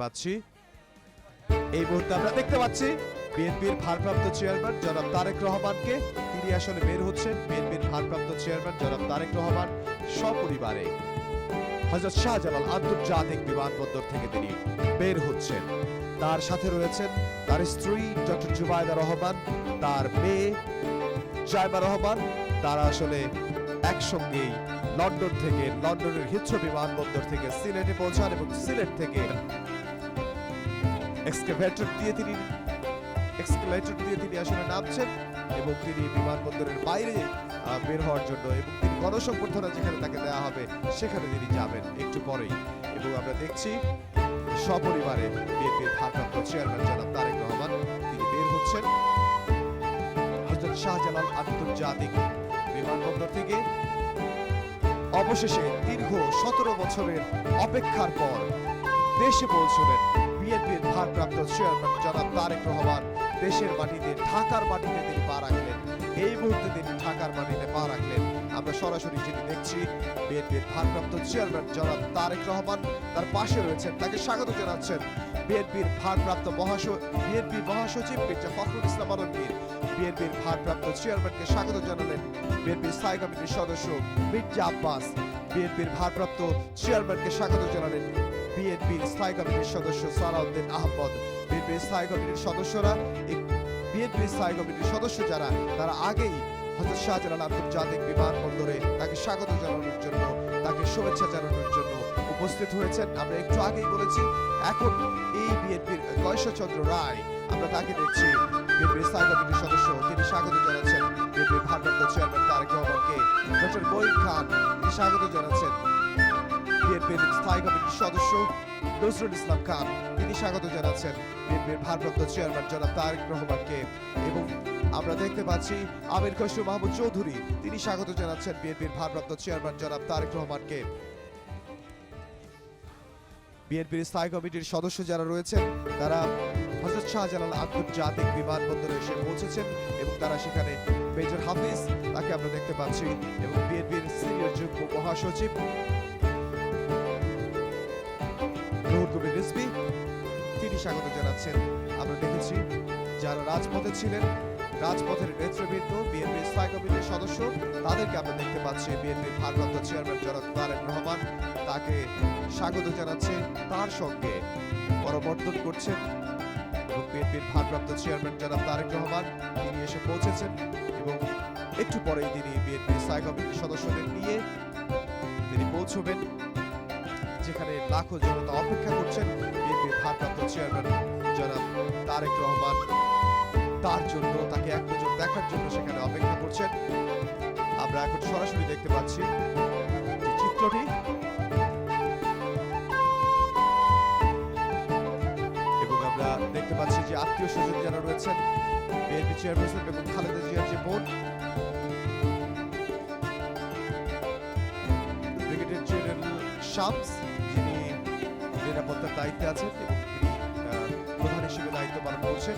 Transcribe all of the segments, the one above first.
পাচ্ছি। এই মুহূর্তে আমরা দেখতে পাচ্ছি বিএনপির ভারপ্রাপ্ত চেয়ারম্যান জনাব তারেক রহমানকে। তিনি আসলে বের হচ্ছেন বিএনপির ভারপ্রাপ্ত চেয়ারম্যান জনাব তারেক রহমান সপরিবারে। হজরত শাহজালাল আন্তর্জাতিক বিমানবন্দর থেকে তিনি বের হচ্ছেন। তার সাথে রয়েছেন তার স্ত্রী ডক্টর জুবায়দা রহমান, তার মেয়ে জায়বা রহমান। তারা আসলে একসঙ্গেই লন্ডন থেকে, লন্ডনের হিথ্রো বিমানবন্দর থেকে সিলেটে পৌঁছান এবং সিলেট থেকে এক্সকাভেটর দিয়ে তিনি এক্সকালেটর দিয়ে তিনি আসলে নামছেন এবং তিনি বিমানবন্দরের বাইরে বের হওয়ার জন্য এবং তিনি গণসংবর্ধনা যেখানে তাকে দেওয়া হবে, সেখানে তিনি যাবেন একটু পরেই। এবং আমরা দেখছি সপরিবারে বিএনপির ভারপ্রাপ্ত চেয়ারম্যান জনাব তারেক রহমান, তিনি বের হচ্ছেন। হজরত শাহজালাল আন্তর্জাতিক বিমানবন্দর থেকে অবশেষে দীর্ঘ সতেরো বছরের অপেক্ষার পর দেশে পৌঁছলেন ভারপ্রাপ্ত চেয়ারম্যান জনাব তারেক রহমান দেশের মাটিতে ঢাকার মাটিতে তিনি পা রাখলেন। এই মুহূর্তে তিনি ঢাকার মাটিতে পা রাখলেন। আমরা সরাসরি দেখছি, বিএনপির ভারপ্রাপ্ত চেয়ারম্যান জনাব তারেক রহমান তার পাশে রয়েছেন, তাকে স্বাগত জানাচ্ছেন বিএনপির ভারপ্রাপ্ত মহাস, বিএনপি মহাসচিব মির্জা ফখরুল ইসলাম আলমগীর। বিএনপির ভারপ্রাপ্ত চেয়ারম্যানকে স্বাগত জানালেন বিএনপির স্থায়ী কমিটির সদস্য মির্জা আব্বাস। বিএনপির ভারপ্রাপ্ত চেয়ারম্যানকে স্বাগত জানালেন বিএনপির স্থায়ী কমিটির সদস্য সালাউদ্দিন আহমদ। বিএনপির স্থায়ী কমিটির সদস্যরা বিএনপির স্থায়ী কমিটির সদস্য যারা, তারা আগেই হজরত শাহজালাল আন্তর্জাতিক বিমানবন্দরে তাকে স্বাগত জানানোর জন্য, তাকে শুভেচ্ছা জানানোর জন্য উপস্থিত হয়েছেন। আমরা একটু আগেই বলেছি, এখন এই বিএনপির কয়েশ্বরচন্দ্র রায়, আমরা তাকে দেখছি। বিএনপির স্থায়ী কমিটির সদস্য, তিনি স্বাগত জানাচ্ছেন। বিএনপির ভারপ্রাপ্ত চেয়ারম্যান তারেক রহমানকে ডক্টর মঈন খান স্বাগত জানাচ্ছেন। বিএনপির স্থায়ী কমিটির সদস্য নজরুল ইসলাম খান তিনি স্বাগত জানাচ্ছেন। বিএনপির ভারপ্রাপ্ত চেয়ারম্যান জনাব তারেক রহমানকে এবং আমরা দেখতে পাচ্ছি আমির খসরু মাহমুদ চৌধুরী তিনি স্বাগত জানাচ্ছেন বিএনপির ভারপ্রাপ্ত চেয়ারম্যান জনাব তারেক রহমানকে। বিএনপির স্থায়ী কমিটির সদস্য যারা রয়েছেন, তারা হজরত শাহজালাল আন্তর্জাতিক বিমানবন্দরে এসে পৌঁছেছেন এবং তারা সেখানে মেজর হাফিজ তাকে আমরা দেখতে পাচ্ছি এবং বিএনপির সিনিয়র যুগ্ম মহাসচিব রুহুল কবির রিজভী, তিনি স্বাগত জানাচ্ছেন। আমরা দেখেছি যারা রাজপথে ছিলেন, রাজপথের নেতৃবৃন্দ, বিএনপির স্থায়ী কমিটির সদস্য, তাদেরকে আমরা দেখতে পাচ্ছি। বিএনপির ভারপ্রাপ্ত চেয়ারম্যান জনাব তারেক রহমান তাকে স্বাগত জানাচ্ছে তার সঙ্গে। পরবর্তন করছেন বিএনপির ভারপ্রাপ্ত চেয়ারম্যান জনাব তারেক রহমান, তিনি এসে পৌঁছেছেন এবং একটু পরেই তিনি বিএনপির স্থায়ী কমিটির সদস্যদের নিয়ে তিনি পৌঁছবেন, যেখানে লাখো জনতা অপেক্ষা করছেন বিএনপির ভারপ্রাপ্ত চেয়ারম্যান জনাব তারেক রহমান। তার জন্য তাকে এক নজর দেখার জন্য সেখানে অপেক্ষা করছেন। আমরা এখন সরাসরি দেখতে পাচ্ছি যে আত্মীয় স্বজন যারা রয়েছেন, বিএনপি চেয়ারপারসন বেগম খালেদা জিয়ার যে বোন ব্রিগেডিয়ার জেনারেল শামস, যিনি নিরাপত্তার দায়িত্বে আছেন এবং প্রধান হিসেবে দায়িত্ব পালন করছেন।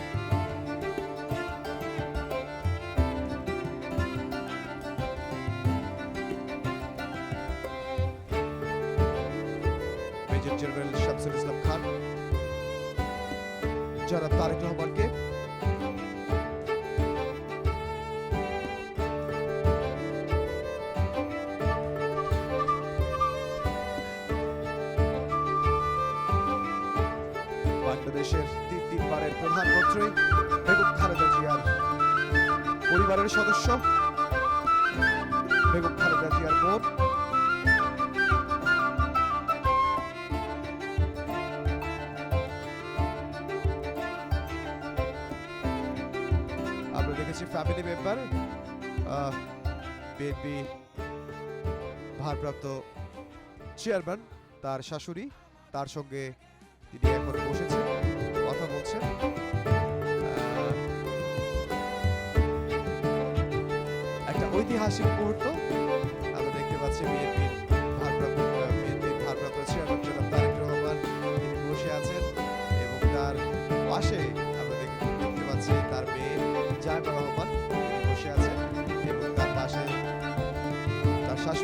জনাব তারেক রহমানকে বাংলাদেশের তিন তিনবারের প্রধানমন্ত্রী বেগম খালেদা জিয়ার পরিবারের সদস্য, বেগম খালেদা জিয়ার বোন দেখেছি ফ্যামিলি মেম্বার বিএনপি ভারপ্রাপ্ত চেয়ারম্যান তার শাশুড়ি, তার সঙ্গে তিনি এখন বসেছেন, কথা বলছেন। একটা ঐতিহাসিক মুহূর্ত আমরা দেখতে পাচ্ছি বিএনপির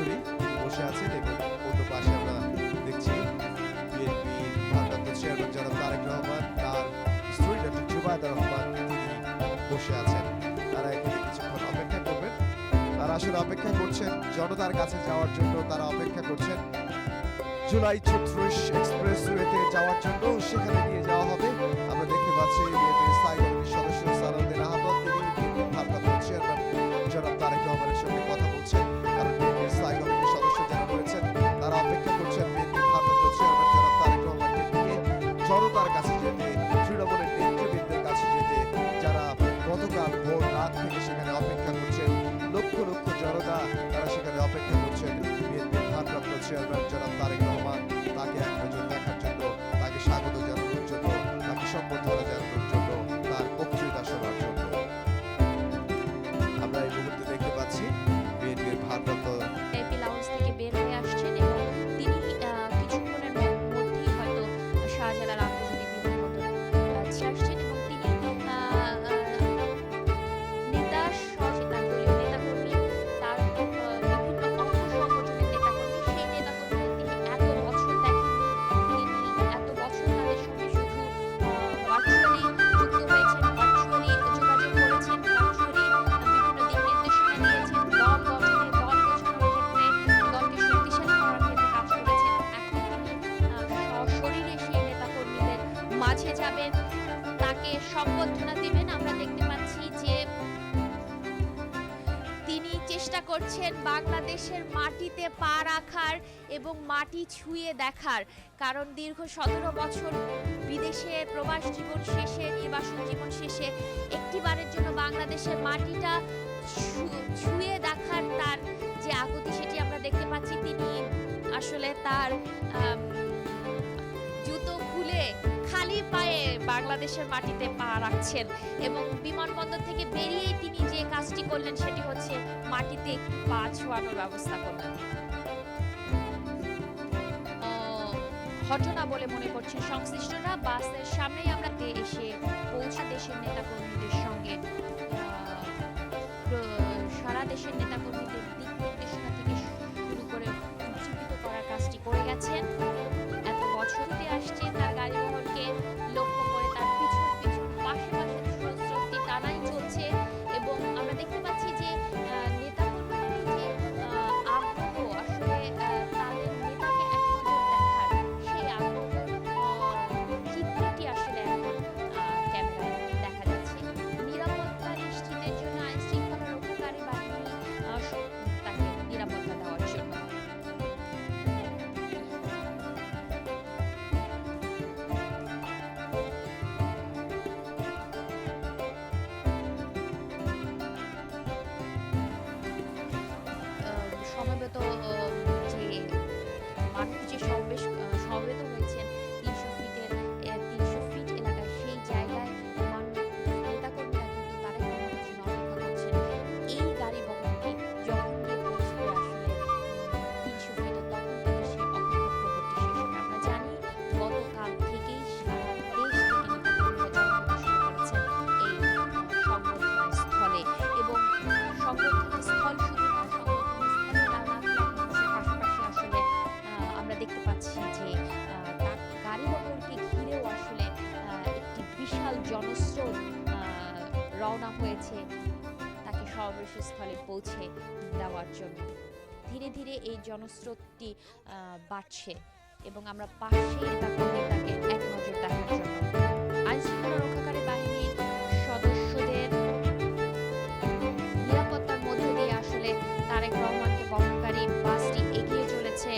তার শাশুড়ি বসে আছেন এবং অন্য পাশে আমরা দেখছি বিএনপি ভারপ্রাপ্ত চেয়ারম্যান জনাব জুনায়দ রহমান তিনি বসে আছেন। তারা এখানে কিছুক্ষণ অপেক্ষা করবেন। তারা আসলে অপেক্ষা করছেন, জনতার কাছে যাওয়ার জন্য তারা অপেক্ষা করছেন। জুলাই এক্সপ্রেস যাওয়ার জন্য সেখানে নিয়ে যাওয়া হবে। আমরা দেখতে পাচ্ছি সদস্য সালাউদ্দিন আহমদ, তিনি জনতার কাছে করছেন বাংলাদেশের মাটিতে পা রাখার এবং মাটি ছুঁয়ে দেখার। কারণ দীর্ঘ সতেরো বছর বিদেশে প্রবাস জীবন শেষে নির্বাসন জীবন শেষে একটিবারের জন্য বাংলাদেশের মাটিটা ছুঁয়ে দেখার তার যে আগতি সেটি আমরা দেখতে পাচ্ছি, তিনি আসলে তার বাংলাদেশের মাটিতে পা রাখছেন এবং বিমানবন্দর থেকে বেরিয়েই তিনি যে কাজটি করলেন সেটি হচ্ছে মাটিতে পা ছোঁয়ানোর ব্যবস্থা করলেন। ঘটনা বলে মনে করছেন সংশ্লিষ্টরা। বাসের সামনেই আমরা এসে পৌঁছা দেশের নেতা নেতাকর্মীদের সঙ্গে সারা দেশের নেতাকর্মীদের দিক নির্দেশনা থেকে শুরু করে উজ্জীবিত করার কাজটি করে গেছেন। জনস্রোত রওনা হয়েছে, তাকে সমাবেশস্থলে পৌঁছে দেওয়ার জন্য। ধীরে ধীরে এই জনস্রোতটি বাড়ছে এবং আমরা পাশে তাকে এক নজর দেখার জন্য। আইনশৃঙ্খলা সদস্যদের নিরাপত্তার মধ্যে দিয়ে আসলে রহমানকে বহনকারী বাসটি এগিয়ে চলেছে।